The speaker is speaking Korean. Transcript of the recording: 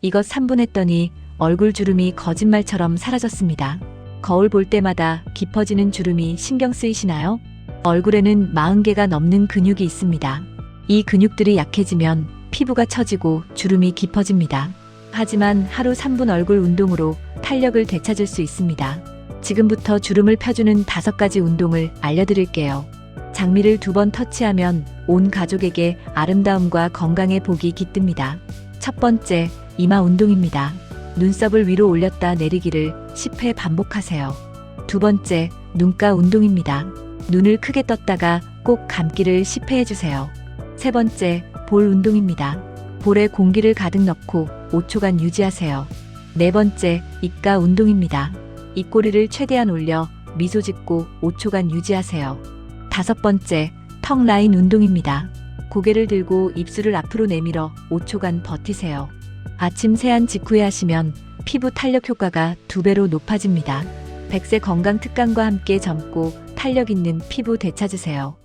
이것 3분 했더니 얼굴 주름이 거짓말처럼 사라졌습니다. 거울 볼 때마다 깊어지는 주름이 신경 쓰이시나요? 얼굴에는 40개가 넘는 근육이 있습니다. 이 근육들이 약해지면 피부가 처지고 주름이 깊어집니다. 하지만 하루 3분 얼굴 운동으로 탄력을 되찾을 수 있습니다. 지금부터 주름을 펴주는 다섯 가지 운동을 알려드릴게요. 장미를 두 번 터치하면 온 가족에게 아름다움과 건강의 복이 깃듭니다. 첫 번째, 이마 운동입니다. 눈썹을 위로 올렸다 내리기를 10회 반복하세요. 두 번째, 눈가 운동입니다. 눈을 크게 떴다가 꼭 감기를 10회 해주세요. 세 번째, 볼 운동입니다. 볼에 공기를 가득 넣고 5초간 유지하세요. 네 번째, 입가 운동입니다. 입꼬리를 최대한 올려 미소 짓고 5초간 유지하세요. 다섯 번째, 턱 라인 운동입니다. 고개를 들고 입술을 앞으로 내밀어 5초간 버티세요. 아침 세안 직후에 하시면 피부 탄력 효과가 두 배로 높아집니다. 백세 건강 특강과 함께 젊고 탄력 있는 피부 되찾으세요.